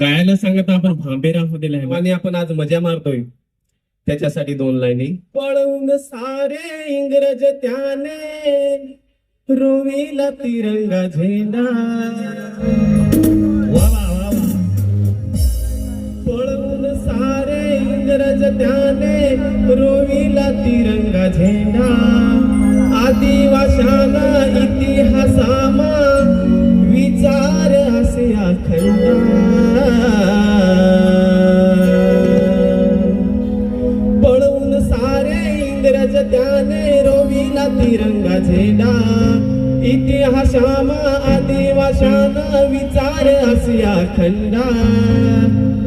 गायला सांगत आपण भांबेरा मध्ये आणि आपण आज मजा मारतोय. त्याच्यासाठी दोन लाईनी. पळवून सारे इंग्रज त्याने रोविला तिरंगा झेंडा. वा वा वा वा. पळवून सारे इंग्रज त्याने रोविला तिरंगा झेंडा. आदिवाशाना इतिहासामा विचार असे अखंड. पळवून सारे इंग्रज त्याने रोविला तिरंगा झेंडा. इतिहासामा आदिवाशाना विचार असिया खंडा.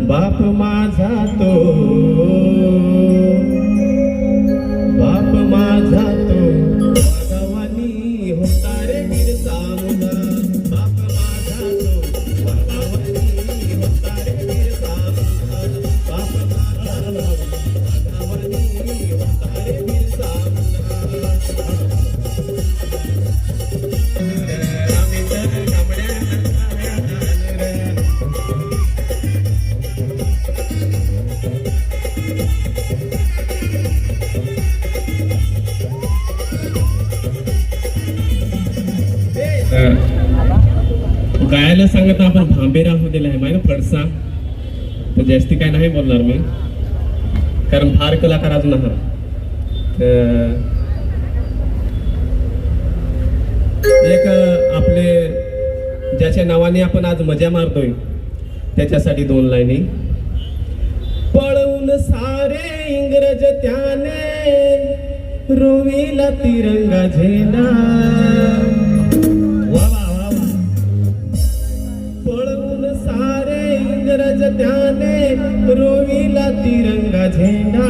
बाप माझा तो गायला सांगत आपण भांबेरा मध्ये आहे माहिती फडसा. तर जास्ती काय नाही बोलणार मी. कारण फार कलाकार अजून आहात. एक आपले ज्याच्या नावाने आपण आज मजा मारतोय त्याच्यासाठी दोन लाईनी. पळवून सारे इंग्रज त्याने रोविला तिरंगा झेंडा. रज ध्याने रोविला तिरंगा झेंडा.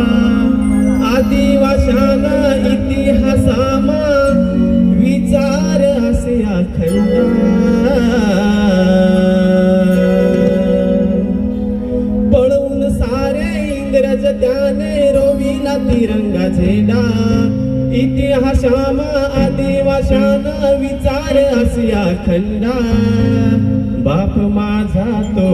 आदिवाशाना इतिहासामा विचार असे अखंड पळवून सारे इंग्रज त्याने रोविला तिरंगा झेंडा. इतिहासामा आदिवाशाना विचार असे अखंडा बाप माझा तो